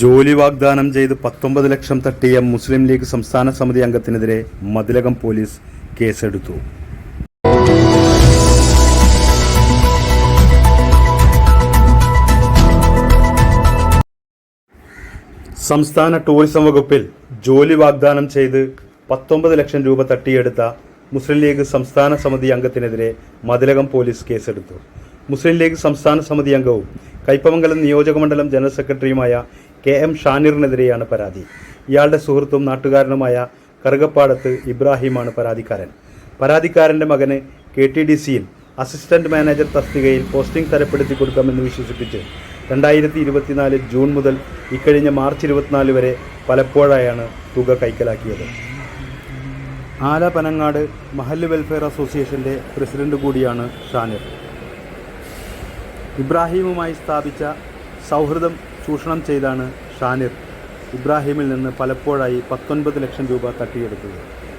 ജോലി വാഗ്ദാനം ചെയ്ത് പത്തൊമ്പത് ലക്ഷം തട്ടിയ മുസ്ലിം ലീഗ് സംസ്ഥാന സമിതി അംഗത്തിനെതിരെ മതിലകം പോലീസ് കേസെടുത്തു. സംസ്ഥാന ടൂറിസം വകുപ്പിൽ ജോലി വാഗ്ദാനം ചെയ്ത് പത്തൊമ്പത് ലക്ഷം രൂപ തട്ടിയെടുത്ത മുസ്ലിം ലീഗ് സംസ്ഥാന സമിതി അംഗത്തിനെതിരെ മതിലകം പോലീസ് കേസെടുത്തു. മുസ്ലിം ലീഗ് സംസ്ഥാന സമിതി അംഗവും കൈപ്പമംഗലം നിയോജകമണ്ഡലം ജനറൽ സെക്രട്ടറിയുമായ കെ എം ഷാനിറിനെതിരെയാണ് പരാതി. ഇയാളുടെ സുഹൃത്തും നാട്ടുകാരനുമായ കറുകപ്പാടത്ത് ഇബ്രാഹിമാണ് പരാതിക്കാരൻ. പരാതിക്കാരന്റെ മകന് കെ ടി ഡി സിയിൽ അസിസ്റ്റന്റ് മാനേജർ തസ്തികയിൽ പോസ്റ്റിംഗ് തരപ്പെടുത്തി കൊടുക്കാമെന്ന് വിശ്വസിപ്പിച്ച് രണ്ടായിരത്തി ഇരുപത്തിനാല് ജൂൺ മുതൽ ഇക്കഴിഞ്ഞ മാർച്ച് ഇരുപത്തിനാല് വരെ പലപ്പോഴായാണ് തുക കൈക്കലാക്കിയത്. ആല പനങ്ങാട് മഹല്ല് വെൽഫെയർ അസോസിയേഷന്റെ പ്രസിഡന്റ് കൂടിയാണ് ഷാനിർ. ഇബ്രാഹിമുമായി സ്ഥാപിച്ച സൗഹൃദം ചൂഷണം ചെയ്താണ് ഷാനിർ. ഇബ്രാഹിമിൽ നിന്ന് പലപ്പോഴായി പത്തൊൻപത് ലക്ഷം രൂപ തട്ടിയെടുത്തത്.